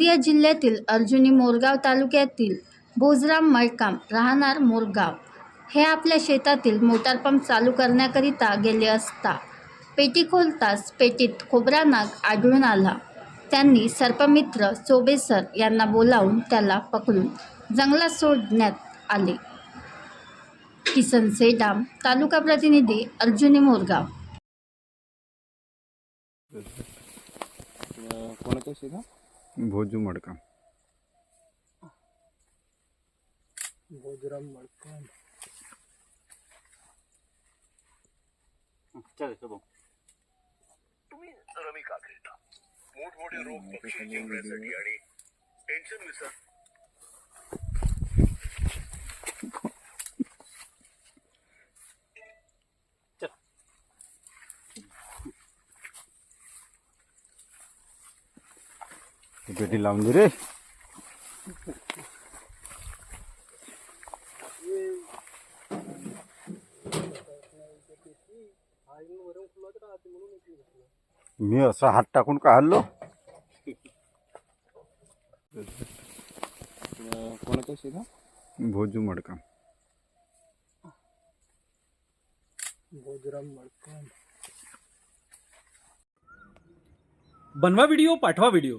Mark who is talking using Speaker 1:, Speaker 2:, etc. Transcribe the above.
Speaker 1: गोंदिया जिल्ह्यातील अर्जुनी मोरगाव तालुक्यातील भोजराम मळकाम राहणार मोरगाव. हे आपल्या शेतातील मोटार पंप चालू करण्याकरिता गेले असता पेटी खोलताच पेटीत खोबरा नाग आढळून आला. त्यांनी सर्पमित्र चोबेसर यांना बोलावून त्याला पकडून जंगलात सोडण्यात आले. किसन सेडाम तालुका प्रतिनिधी अर्जुनी मोरगाव.
Speaker 2: कोणाच्या शेता
Speaker 3: भोजू मडका
Speaker 2: भोजराम चलो
Speaker 4: तुम्ही रमी का खेळता? मोठमोठे रोग पक्षी जिंकण्यासाठी आणि टेन्शन विसर
Speaker 3: लावून दे रे मी असा हात टाकून का हल्लो
Speaker 2: कोणाच्या
Speaker 3: भोजू मडका
Speaker 2: भोजराम
Speaker 5: बनवा व्हिडिओ पाठवा व्हिडिओ